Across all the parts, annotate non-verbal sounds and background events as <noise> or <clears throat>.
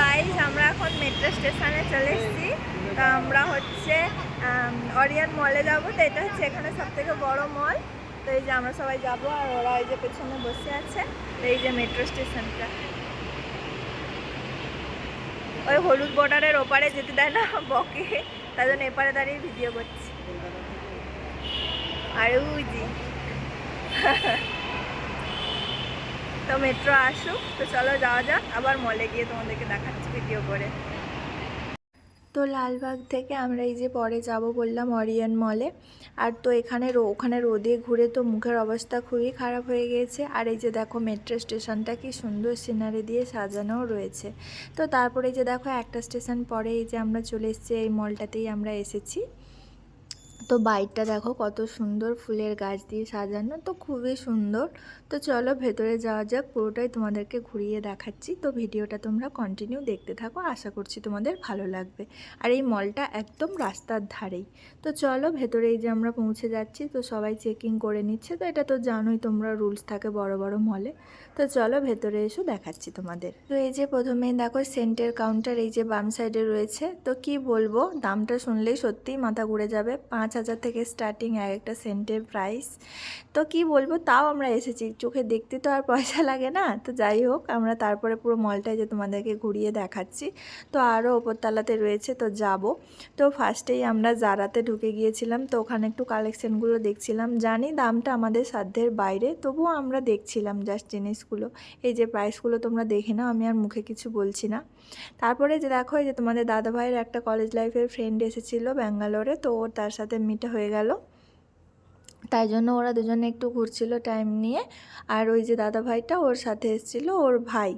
Guys আমরা এখন metro স্টেশনে চলে এসেছি। তো আমরা হচ্ছে অরিয়ান মলে যাব। তো এটা হচ্ছে এখানে সব থেকে বড় মল তো এই যে আমরা সবাই যাব আর ওরা এই যে পেছনে বসে আছে। তো এই যে মেট্রো স্টেশনটা ওই হলুদ বর্ডারের ওপারে যেতে দেয় না, বকে। তাই জন্য এপারে দাঁড়িয়ে ভিডিও করছি। আর ওই জি তো মেট্রো আসুক, তো চলো যাওয়া যাক, আবার মলে গিয়ে তোমাদেরকে দেখাচ্ছি ভিডিও করে। তো লালবাগ থেকে আমরা এই যে পরে যাব বললাম অরিয়ন মলে আর তো এখানে ওখানে রোদে ঘুরে তো মুখের অবস্থা খুবই খারাপ হয়ে গিয়েছে। আর এই যে দেখো মেট্রো স্টেশনটা কি সুন্দর সিনারি দিয়ে সাজানোও রয়েছে। তো তারপরে এই যে দেখো একটা স্টেশন পরে এই যে আমরা চলে এসেছি, এই মলটাতেই আমরা এসেছি। তো বাইকটা দেখো কত সুন্দর ফুলের গাছ দিয়ে সাজানো, তো খুবই সুন্দর। তো চলো ভেতরে যাওয়া যাক, পুরোটাই তোমাদেরকে ঘুরিয়ে দেখাচ্ছি। তো ভিডিওটা তোমরা কন্টিনিউ দেখতে থাকো, আশা করছি তোমাদের ভালো লাগবে। আর এই মলটা একদম রাস্তার ধারেই। তো চলো ভেতরে এই যে আমরা পৌঁছে যাচ্ছি, তো সবাই চেকিং করে নিচ্ছে। তো এটা তো জানোই তোমরা রুলস থাকে বড় বড় মলে। তো চলো ভেতরে এসো, দেখাচ্ছি তোমাদের। তো এই যে প্রথমেই দেখো সেন্টের কাউন্টার এই যে বাম সাইডে রয়েছে। তো কি বলব, দামটা শুনলেই সত্যিই মাথা ঘুরে যাবে। পাঁচ হাজার থেকে স্টার্টিং এক একটা সেন্টের প্রাইস তো কি বলব, তাও আমরা এসেছি। চোখে দেখতে তো আর পয়সা লাগে না। তো যাই হোক, আমরা তারপরে পুরো মলটায় যে তোমাদেরকে ঘুরিয়ে দেখাচ্ছি। তো আরও ওপরতলাতে রয়েছে, তো যাব। তো ফার্স্টেই আমরা জারাতে ঢুকে গিয়েছিলাম। তো ওখানে একটু কালেকশনগুলো দেখছিলাম। জানি দামটা আমাদের সাধ্যের বাইরে, তবুও আমরা দেখছিলাম জাস্ট জিনিসগুলো। এই যে প্রাইসগুলো তোমরা দেখে নাও, আমি আর মুখে কিছু বলছি না। তারপরে যে দেখো, এই যে তোমাদের দাদাভাইয়ের একটা কলেজ লাইফের ফ্রেন্ড এসেছিল ব্যাঙ্গালোরে তো ওর তার সাথে মিটে হয়ে গেল। তাই জন্য ওরা দুজনে একটু ঘুরছিল টাইম নিয়ে। আর ওই যে দাদা ভাইটা ওর সাথে এসেছিল, ওর ভাই।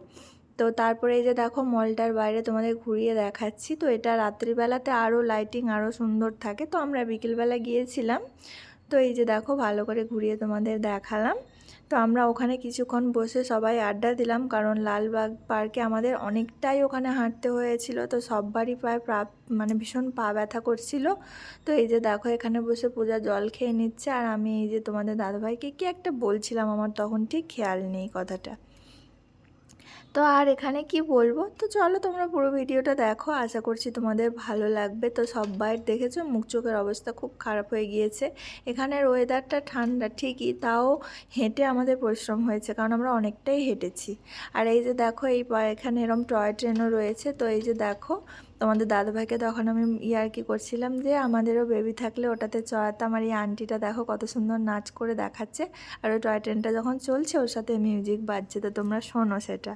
তো তারপরে এই যে দেখো মলটার বাইরে তোমাদের ঘুরিয়ে দেখাচ্ছি। তো এটা রাত্রিবেলাতে আরও লাইটিং আরও সুন্দর থাকে। তো আমরা বিকেলবেলা গিয়েছিলাম। তো এই যে দেখো ভালো করে ঘুরিয়ে তোমাদের দেখালাম। তো আমরা ওখানে কিছুক্ষণ বসে সবাই আড্ডা দিলাম, কারণ লালবাগ পার্কে আমাদের অনেকটাই ওখানে হাঁটতে হয়েছিল। তো সববারই প্রায় প্রা- মানে ভীষণ পা ব্যথা করছিল। তো এই যে দেখো এখানে বসে পূজা জল খেয়ে নিচ্ছে। আর আমি এই যে তোমাদের দাদাভাইকে কি একটা বলছিলাম, আমার তখন ঠিক খেয়াল নেই কথাটা। তো আর এখানে কি বলব? তো চলো তোমরা পুরো ভিডিওটা দেখো, আশা করছি তোমাদের ভালো লাগবে। তো সব বাইর দেখেছ, মুখ চোখের অবস্থা খুব খারাপ হয়ে গিয়েছে। এখানের ওয়েদারটা ঠান্ডা, ঠিকই, তাও হেঁটে আমাদের পরিশ্রম হয়েছে, কারণ আমরা অনেকটাই হেঁটেছি। আর এই যে দেখো, এই এখানে এরম টয় ট্রেনও রয়েছে। তো এই যে দেখো তোমাদের দাদাভাইকে তখন আমি ইয়ার্কি করছিলাম যে আমাদেরও বেবি থাকলে ওটাতে চড়াতাম আর এই আন্টিটা দেখো কত সুন্দর নাচ করে দেখাচ্ছে। আর ওই টয় ট্রেনটা যখন চলছে, ওর সাথে মিউজিক বাজছে। তো তোমরা শোনো সেটা।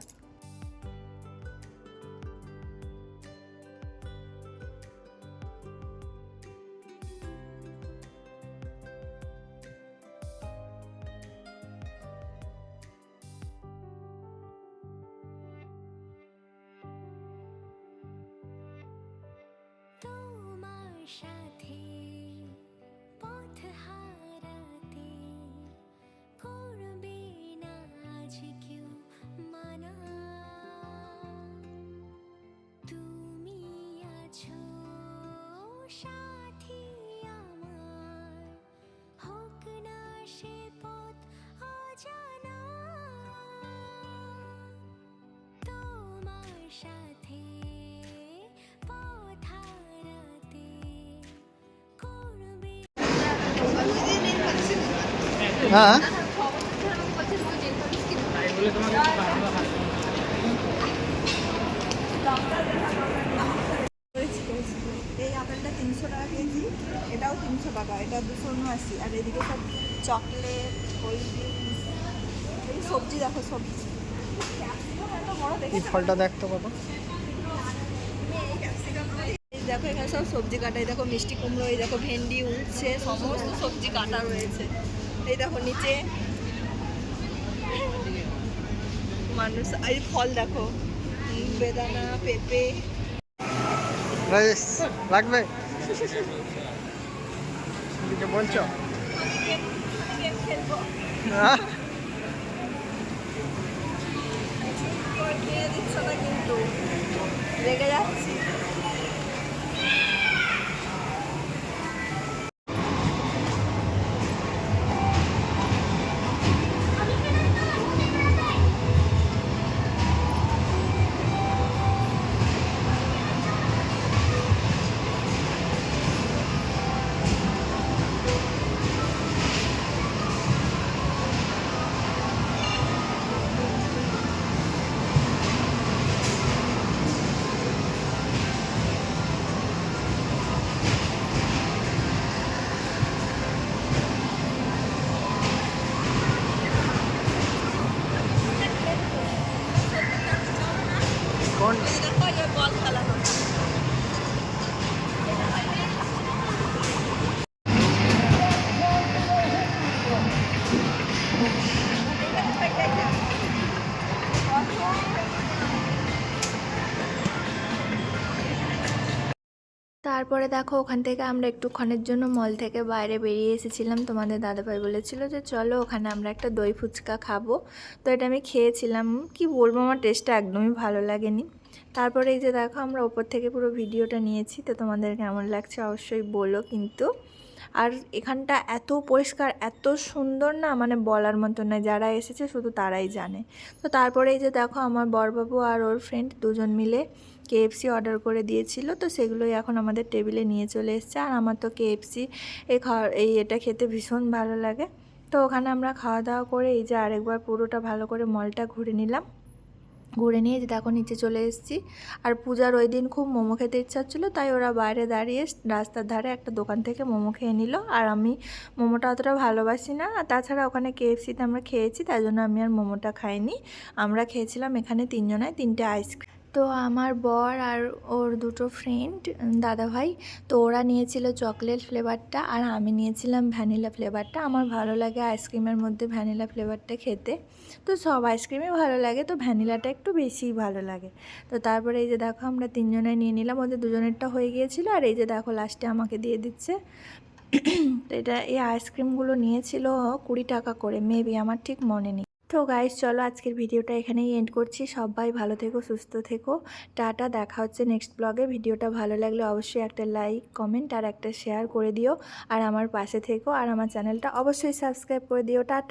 সাথে পথ কেউ মানা। তুমি আছো হোক না সে পথ অজানা। তোমার সাথে হ্যাঁ। তিনশো টাকা কেজি এটাও তিনশো টাকা এটা দুশো উনআশি। আর এদিকে সব চকলেট এই সবজি দেখো সবজি। বড় এই ফলটা দেখতো কত দেখো এখানে সব সবজি কাটা এই দেখো মিষ্টি কুমড়ো এই দেখো ভেন্ডি উচ্ছে সমস্ত সবজি কাটা রয়েছে। এই দেখো নিচে। মানুষ এই ফল দেখো। বেদানা পেঁপে। লাগবে? বলছো? দিচ্ছ না কিন্তু। রেগে যাচ্ছি। তারপরে দেখো ওখান থেকে আমরা একটুক্ষণের জন্য মল থেকে বাইরে বেরিয়ে এসেছিলাম। তোমাদের দাদাভাই বলেছিল যে, চলো ওখানে আমরা একটা দই ফুচকা খাব। তো এটা আমি খেয়েছিলাম। কি বলব, আমার টেস্টটা একদমই ভালো লাগেনি। তারপরে এই যে দেখো, আমরা ওপর থেকে পুরো ভিডিওটা নিয়েছি। তো তোমাদের কেমন লাগছে অবশ্যই বলো কিন্তু। আর এখানটা এত পরিষ্কার, এত সুন্দর না মানে বলার মতো না যারা এসেছে শুধু তারাই জানে। তো তারপরে এই যে দেখো আমার বরবাবু আর ওর ফ্রেন্ড দুজন মিলে কেএফসি অর্ডার করে দিয়েছিল। তো সেগুলোই এখন আমাদের টেবিলে নিয়ে চলে এসছে। আর আমার তো কেএফসি এই খাওয়া, এই এটা খেতে ভীষণ ভালো লাগে। তো ওখানে আমরা খাওয়া দাওয়া করে এই যে আরেকবার পুরোটা ভালো করে মলটা ঘুরে নিলাম। ঘুরে নিয়ে যে দেখো নিচে চলে এসেছি। আর পূজার ওই দিন খুব মোমো খেতে ইচ্ছা হচ্ছিল, তাই ওরা বাইরে দাঁড়িয়ে রাস্তার ধারে একটা দোকান থেকে মোমো খেয়ে নিল। আর আমি মোমোটা অতটা ভালোবাসি না। আর তাছাড়া ওখানে কেএফসিতে আমরা খেয়েছি, তাই জন্য আমি আর মোমোটা খাইনি। আমরা খেয়েছিলাম এখানে তিনজনায় তিনটে আইসক্রিম তো আমার বর আর ওর দুটো ফ্রেন্ড দাদা ভাই তো ওরা নিয়েছিল চকলেট ফ্লেভারটা আর আমি নিয়েছিলাম ভ্যানিলা ফ্লেভারটা আমার ভালো লাগে আইসক্রিমের মধ্যে ভ্যানিলা ফ্লেভারটা খেতে। তো সব আইসক্রিমই ভালো লাগে, তো ভ্যানিলাটা একটু বেশিই ভালো লাগে। তো তারপরে এই যে দেখো আমরা তিনজনে নিয়ে নিলাম, ওদের দুজনেরটা হয়ে গিয়েছিল আর এই যে দেখো লাস্টে আমাকে দিয়ে দিচ্ছে। <clears throat> তো এটা এই আইসক্রিমগুলো নিয়েছিল কুড়ি টাকা করে মেবি আমার ঠিক মনে নেই। তো গাইস চলো আজকের ভিডিওটা এখানেই এন্ড করছি। সবাই ভালো থেকো, সুস্থ থেকো। টাটা, দেখা হচ্ছে নেক্সট ব্লগে ভিডিওটা ভালো লাগলে অবশ্যই একটা লাইক কমেন্ট আর একটা শেয়ার করে দিও। আর আমার পাশে থেকো। আর আমার চ্যানেলটা অবশ্যই সাবস্ক্রাইব করে দিও। টাটা।